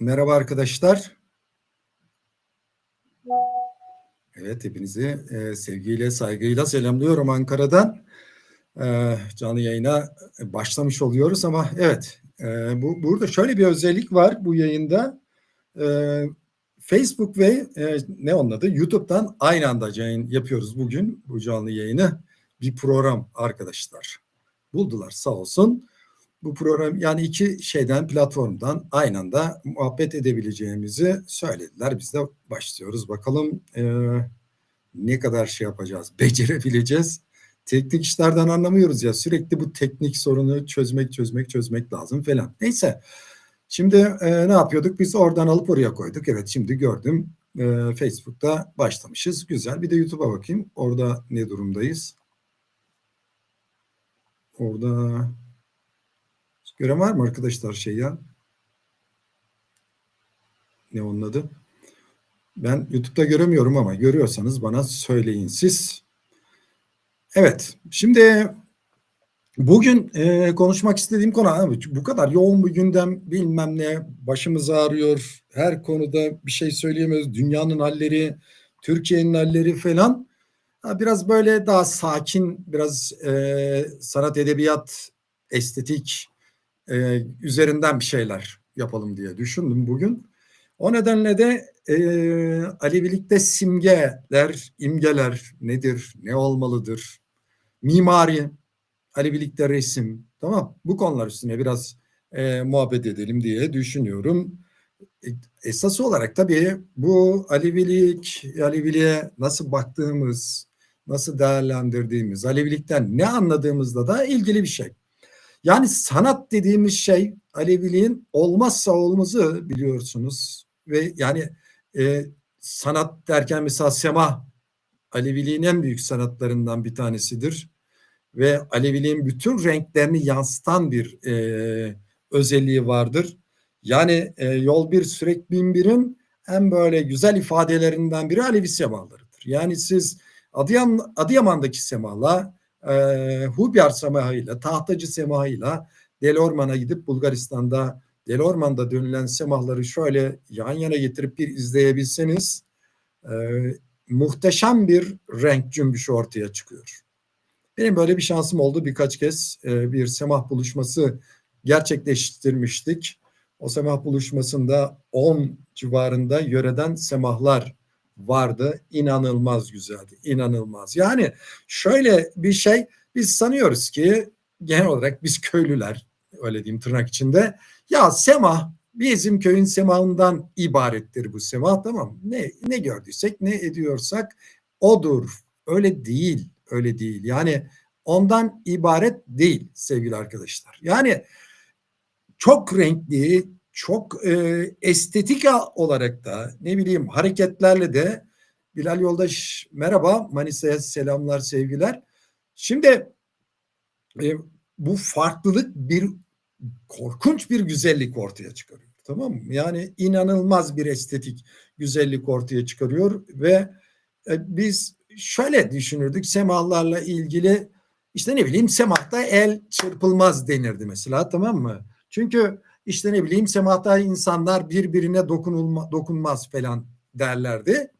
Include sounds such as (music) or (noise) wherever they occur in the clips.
Merhaba arkadaşlar. Evet, hepinizi e, sevgiyle, saygıyla selamlıyorum Ankara'dan. E, canlı yayına başlamış oluyoruz ama evet, e, bu burada şöyle bir özellik var bu yayında. E, Facebook ve e, ne onun adı? YouTube'dan aynı anda yayın yapıyoruz bugün bu canlı yayını. Bir program arkadaşlar. Buldular sağ olsun bu program yani iki şeyden platformdan aynı anda muhabbet edebileceğimizi söylediler. Biz de başlıyoruz. Bakalım e, ne kadar şey yapacağız, (laughs) becerebileceğiz. Teknik işlerden anlamıyoruz ya sürekli bu teknik sorunu çözmek çözmek çözmek lazım falan. Neyse şimdi e, ne yapıyorduk? Biz oradan alıp oraya koyduk. Evet şimdi gördüm e, Facebook'ta başlamışız. Güzel bir de YouTube'a bakayım. Orada ne durumdayız? Orada Gören var mı arkadaşlar şey ya? Ne onun adı? Ben YouTube'da göremiyorum ama görüyorsanız bana söyleyin siz. Evet, şimdi bugün e, konuşmak istediğim konu bu kadar yoğun bir gündem bilmem ne başımız ağrıyor. Her konuda bir şey söyleyemiyoruz. Dünyanın halleri, Türkiye'nin halleri falan. Biraz böyle daha sakin, biraz e, sanat, edebiyat, estetik, e, üzerinden bir şeyler yapalım diye düşündüm bugün. O nedenle de e, Alevilikte simgeler, imgeler nedir, ne olmalıdır, mimari, Alevilikte resim, tamam bu konular üstüne biraz e, muhabbet edelim diye düşünüyorum. E, esası olarak tabii bu Alevilik, Aleviliğe nasıl baktığımız, nasıl değerlendirdiğimiz, Alevilikten ne anladığımızla da ilgili bir şey. Yani sanat dediğimiz şey Aleviliğin olmazsa olmazı biliyorsunuz ve yani e, sanat derken mesela sema Aleviliğin en büyük sanatlarından bir tanesidir ve Aleviliğin bütün renklerini yansıtan bir e, özelliği vardır. Yani e, yol bir sürek bin birin en böyle güzel ifadelerinden biri Alevi semalarıdır. Yani siz Adıyaman, Adıyaman'daki semala e, Hubyar semahıyla, Tahtacı semahıyla Delorman'a gidip Bulgaristan'da Delorman'da dönülen semahları şöyle yan yana getirip bir izleyebilseniz e, muhteşem bir renk cümbüşü ortaya çıkıyor. Benim böyle bir şansım oldu birkaç kez e, bir semah buluşması gerçekleştirmiştik. O semah buluşmasında 10 civarında yöreden semahlar vardı. İnanılmaz güzeldi. İnanılmaz. Yani şöyle bir şey biz sanıyoruz ki genel olarak biz köylüler öyle diyeyim tırnak içinde ya semah bizim köyün semahından ibarettir bu semah tamam ne ne gördüysek ne ediyorsak odur öyle değil öyle değil yani ondan ibaret değil sevgili arkadaşlar yani çok renkli çok e, estetik olarak da ne bileyim hareketlerle de Bilal Yoldaş merhaba Manisa'ya selamlar sevgiler. Şimdi e, bu farklılık bir korkunç bir güzellik ortaya çıkarıyor. Tamam mı? Yani inanılmaz bir estetik güzellik ortaya çıkarıyor ve e, biz şöyle düşünürdük semalarla ilgili işte ne bileyim semahta el çırpılmaz denirdi mesela tamam mı? Çünkü işte ne bileyim semahta insanlar birbirine dokunulma, dokunmaz falan derlerdi.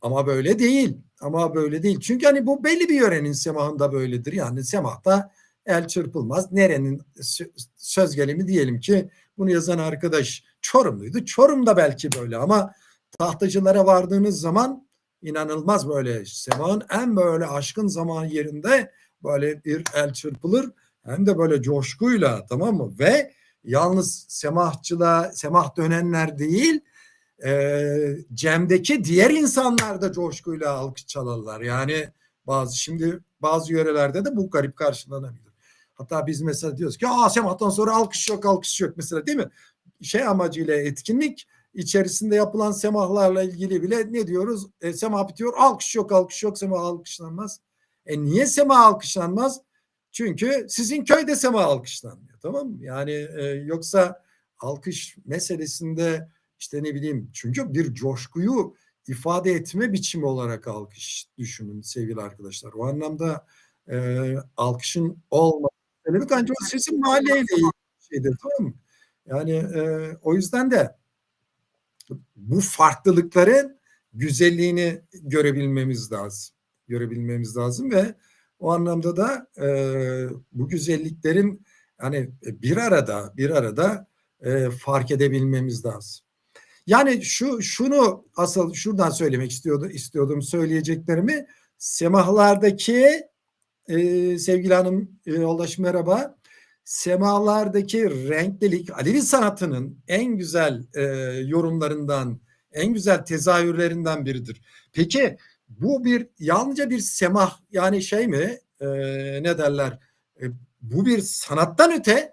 Ama böyle değil. Ama böyle değil. Çünkü hani bu belli bir yörenin semahında böyledir. Yani semahta el çırpılmaz. Nerenin söz gelimi diyelim ki bunu yazan arkadaş Çorumluydu. Çorum'da belki böyle ama tahtacılara vardığınız zaman inanılmaz böyle semahın en böyle aşkın zaman yerinde böyle bir el çırpılır. Hem de böyle coşkuyla tamam mı? Ve yalnız semahçıla semah dönenler değil e, Cem'deki diğer insanlar da coşkuyla alkış çalarlar. Yani bazı şimdi bazı yörelerde de bu garip karşılanabilir. Hatta biz mesela diyoruz ki Aa, semahtan sonra alkış yok alkış yok mesela değil mi? Şey amacıyla etkinlik içerisinde yapılan semahlarla ilgili bile ne diyoruz? E, semah bitiyor alkış yok alkış yok semah alkışlanmaz. E niye semah alkışlanmaz? Çünkü sizin köyde sema alkışlanmıyor tamam mı? Yani e, yoksa alkış meselesinde işte ne bileyim çünkü bir coşkuyu ifade etme biçimi olarak alkış düşünün sevgili arkadaşlar. O anlamda e, alkışın demek ancak o sesin mahalleyle şeydir tamam mı? Yani e, o yüzden de bu farklılıkların güzelliğini görebilmemiz lazım. Görebilmemiz lazım ve o anlamda da e, bu güzelliklerin hani bir arada bir arada e, fark edebilmemiz lazım. Yani şu şunu asıl şuradan söylemek istiyordu istiyordum söyleyeceklerimi semahlardaki e, sevgili hanım e, yoldaş merhaba semalardaki renklilik Alevi sanatının en güzel e, yorumlarından en güzel tezahürlerinden biridir. Peki bu bir yalnızca bir semah yani şey mi e, ne derler e, bu bir sanattan öte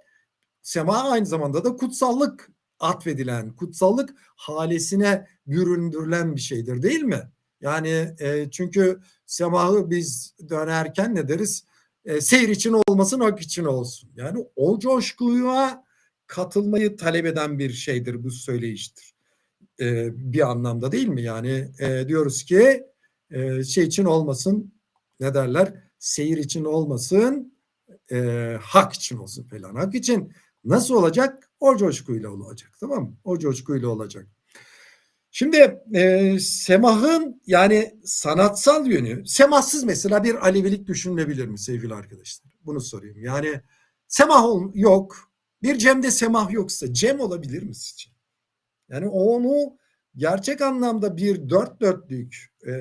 sema aynı zamanda da kutsallık atfedilen, kutsallık halesine büründürülen bir şeydir değil mi? Yani e, çünkü semahı biz dönerken ne deriz? E, seyir için olmasın, hak için olsun. Yani o coşkuya katılmayı talep eden bir şeydir bu söyleyiştir. E, bir anlamda değil mi? Yani e, diyoruz ki e, şey için olmasın, ne derler? Seyir için olmasın, e, hak için olsun falan. Hak için nasıl olacak? O coşkuyla olacak tamam mı? O coşkuyla olacak. Şimdi e, semahın yani sanatsal yönü, semahsız mesela bir Alevilik düşünülebilir mi sevgili arkadaşlar? Bunu sorayım. Yani semah yok, bir cemde semah yoksa cem olabilir mi sizce? Yani onu gerçek anlamda bir dört dörtlük e,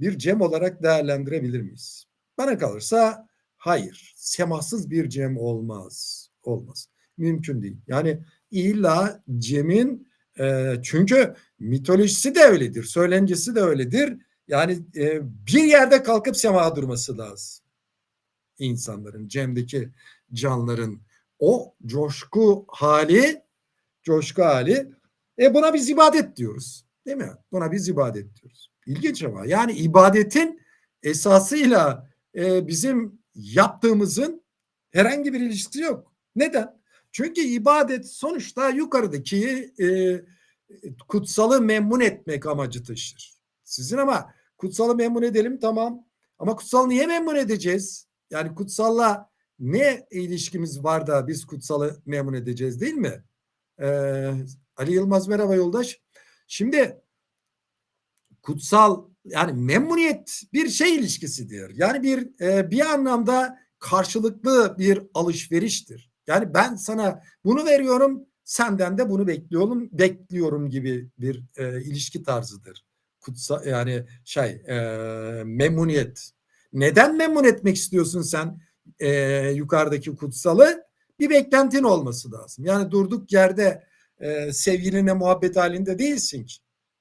bir cem olarak değerlendirebilir miyiz? Bana kalırsa hayır. Semahsız bir cem olmaz. Olmaz. Mümkün değil. Yani illa cemin e, çünkü mitolojisi de öyledir. Söylencesi de öyledir. Yani e, bir yerde kalkıp semaha durması lazım. İnsanların, cemdeki canların o coşku hali coşku hali e buna biz ibadet diyoruz. Değil mi? Buna biz ibadet diyoruz. İlginç ama yani ibadetin esasıyla e, bizim yaptığımızın herhangi bir ilişkisi yok. Neden? Çünkü ibadet sonuçta yukarıdaki e, kutsalı memnun etmek amacı taşır. Sizin ama kutsalı memnun edelim tamam. Ama kutsal niye memnun edeceğiz? Yani kutsalla ne ilişkimiz var da biz kutsalı memnun edeceğiz değil mi? Ee, Ali Yılmaz merhaba yoldaş. Şimdi kutsal yani memnuniyet bir şey ilişkisidir. Yani bir e, bir anlamda karşılıklı bir alışveriştir. Yani ben sana bunu veriyorum, senden de bunu bekliyorum, bekliyorum gibi bir e, ilişki tarzıdır. Kutsal yani şey e, memnuniyet. Neden memnun etmek istiyorsun sen e, yukarıdaki kutsalı? Bir beklentin olması lazım. Yani durduk yerde e, sevgiline muhabbet halinde değilsin ki.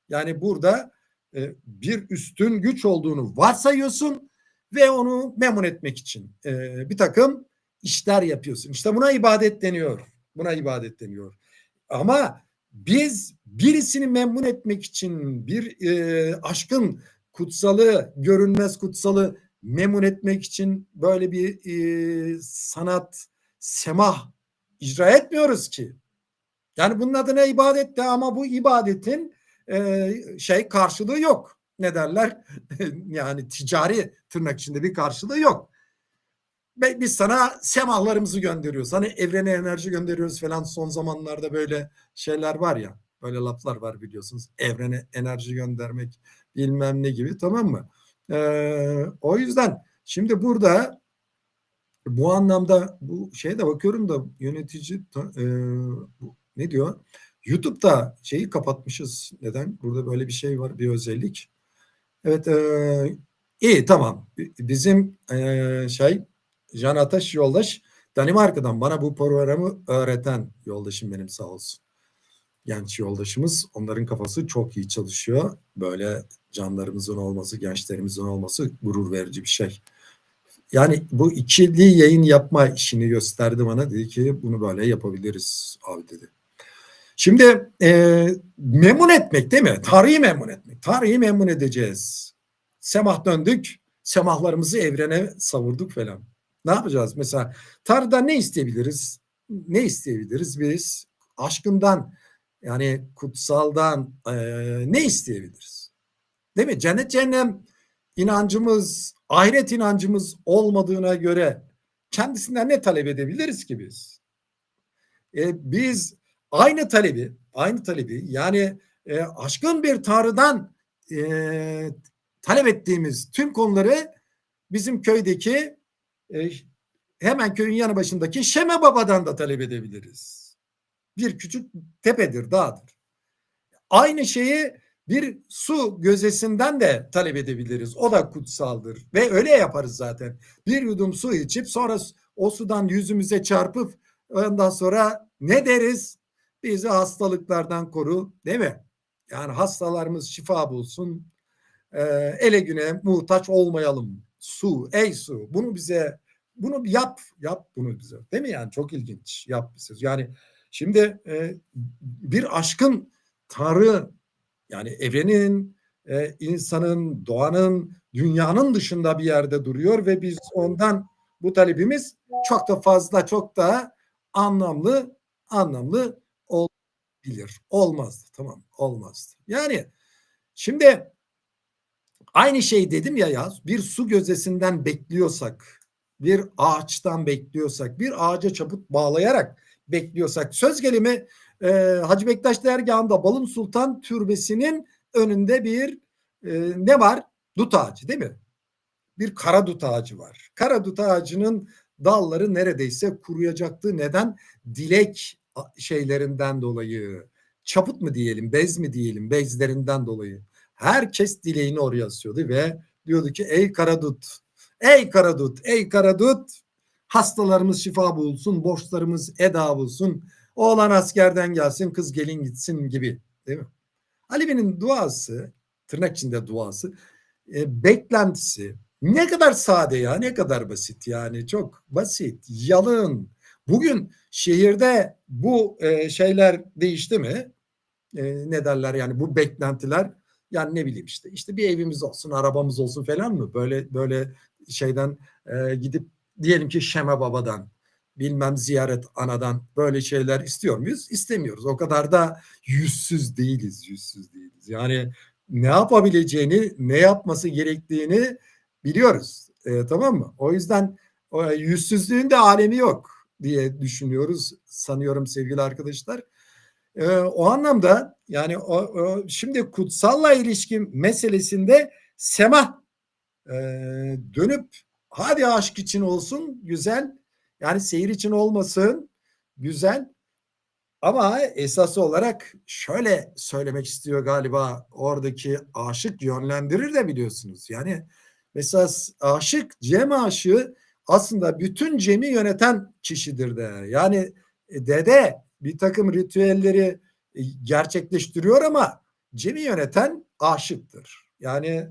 Yani burada e, bir üstün güç olduğunu varsayıyorsun ve onu memnun etmek için e, bir takım işler yapıyorsun. İşte buna ibadet deniyor. Buna ibadet deniyor. Ama biz birisini memnun etmek için bir e, aşkın kutsalı, görünmez kutsalı memnun etmek için böyle bir e, sanat, semah icra etmiyoruz ki. Yani bunun adına ibadet de ama bu ibadetin e, şey karşılığı yok. Ne derler? (laughs) yani ticari tırnak içinde bir karşılığı yok biz sana semahlarımızı gönderiyoruz. Hani evrene enerji gönderiyoruz falan son zamanlarda böyle şeyler var ya. Böyle laflar var biliyorsunuz. Evrene enerji göndermek bilmem ne gibi tamam mı? Ee, o yüzden şimdi burada bu anlamda bu şeye de bakıyorum da yönetici e, ne diyor? YouTube'da şeyi kapatmışız. Neden? Burada böyle bir şey var, bir özellik. Evet, e, iyi tamam. Bizim e, şey Can Ataş yoldaş Danimarka'dan bana bu programı öğreten yoldaşım benim sağ olsun. Genç yoldaşımız onların kafası çok iyi çalışıyor. Böyle canlarımızın olması, gençlerimizin olması gurur verici bir şey. Yani bu ikili yayın yapma işini gösterdi bana. Dedi ki bunu böyle yapabiliriz abi dedi. Şimdi e, memnun etmek değil mi? Tarihi memnun etmek. Tarihi memnun edeceğiz. Semah döndük. Semahlarımızı evrene savurduk falan. Ne yapacağız? Mesela Tanrı'da ne isteyebiliriz? Ne isteyebiliriz biz? Aşkından yani kutsaldan e, ne isteyebiliriz? Değil mi? Cennet cehennem inancımız, ahiret inancımız olmadığına göre kendisinden ne talep edebiliriz ki biz? E, biz aynı talebi aynı talebi yani e, aşkın bir Tanrı'dan e, talep ettiğimiz tüm konuları bizim köydeki e, hemen köyün yanı başındaki Şeme Baba'dan da talep edebiliriz. Bir küçük tepedir, dağdır. Aynı şeyi bir su gözesinden de talep edebiliriz. O da kutsaldır ve öyle yaparız zaten. Bir yudum su içip sonra o sudan yüzümüze çarpıp ondan sonra ne deriz? Bizi hastalıklardan koru değil mi? Yani hastalarımız şifa bulsun. Ee, ele güne muhtaç olmayalım. Su, ey su. Bunu bize bunu yap, yap bunu bize. Değil mi yani? Çok ilginç. Yap bize. Yani şimdi e, bir aşkın Tanrı yani evrenin, e, insanın, doğanın, dünyanın dışında bir yerde duruyor ve biz ondan bu talebimiz çok da fazla, çok da anlamlı, anlamlı olabilir. Olmazdı, tamam, olmazdı. Yani şimdi aynı şey dedim ya ya, bir su gözesinden bekliyorsak, bir ağaçtan bekliyorsak, bir ağaca çaput bağlayarak bekliyorsak, söz gelimi e, Hacı Bektaş dergahında Balım Sultan Türbesi'nin önünde bir e, ne var? Dut ağacı değil mi? Bir kara dut ağacı var. Kara dut ağacının dalları neredeyse kuruyacaktı. Neden? Dilek şeylerinden dolayı. Çaput mu diyelim, bez mi diyelim, bezlerinden dolayı. Herkes dileğini oraya asıyordu ve diyordu ki ey karadut, ey karadut, ey karadut hastalarımız şifa bulsun, borçlarımız eda bulsun, Oğlan askerden gelsin, kız gelin gitsin gibi. Değil mi? Alevi'nin duası, tırnak içinde duası, e, beklentisi ne kadar sade ya, ne kadar basit yani çok basit, yalın. Bugün şehirde bu e, şeyler değişti mi? E, ne derler yani bu beklentiler yani ne bileyim işte işte bir evimiz olsun, arabamız olsun falan mı? Böyle böyle şeyden e, gidip diyelim ki Şeme Baba'dan bilmem ziyaret anadan böyle şeyler istiyor muyuz? İstemiyoruz. O kadar da yüzsüz değiliz, yüzsüz değiliz. Yani ne yapabileceğini, ne yapması gerektiğini biliyoruz. E, tamam mı? O yüzden o, yüzsüzlüğün de alemi yok diye düşünüyoruz sanıyorum sevgili arkadaşlar. E, o anlamda yani o, o, şimdi kutsalla ilişki meselesinde semah e, dönüp hadi aşk için olsun güzel yani seyir için olmasın güzel ama esası olarak şöyle söylemek istiyor galiba oradaki aşık yönlendirir de biliyorsunuz. Yani mesela aşık Cem aşığı aslında bütün Cem'i yöneten kişidir de. Yani e, dede bir takım ritüelleri e, gerçekleştiriyor ama Cem'i yöneten aşıktır. Yani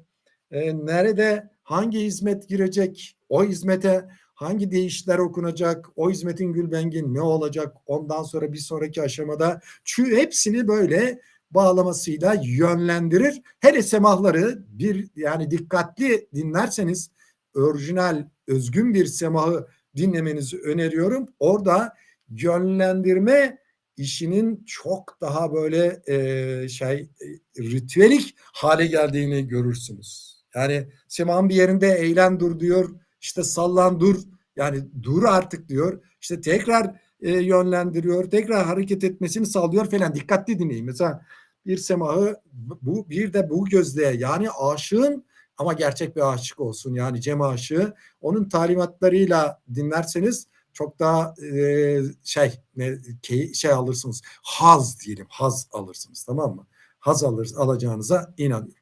e, nerede hangi hizmet girecek o hizmete hangi değişler okunacak, o hizmetin gülbengi ne olacak, ondan sonra bir sonraki aşamada şu hepsini böyle bağlamasıyla yönlendirir. Hele semahları bir yani dikkatli dinlerseniz orijinal özgün bir semahı dinlemenizi öneriyorum. Orada yönlendirme işinin çok daha böyle e, şey e, ritüelik hale geldiğini görürsünüz. Yani semahın bir yerinde eğlen dur diyor, işte sallan dur yani dur artık diyor. İşte tekrar e, yönlendiriyor. Tekrar hareket etmesini sağlıyor falan. Dikkatli dinleyin. Mesela bir semahı bu bir de bu gözle yani aşığın ama gerçek bir aşık olsun yani Cem aşığı onun talimatlarıyla dinlerseniz çok daha e, şey ne şey alırsınız haz diyelim haz alırsınız tamam mı haz alır alacağınıza inanıyorum.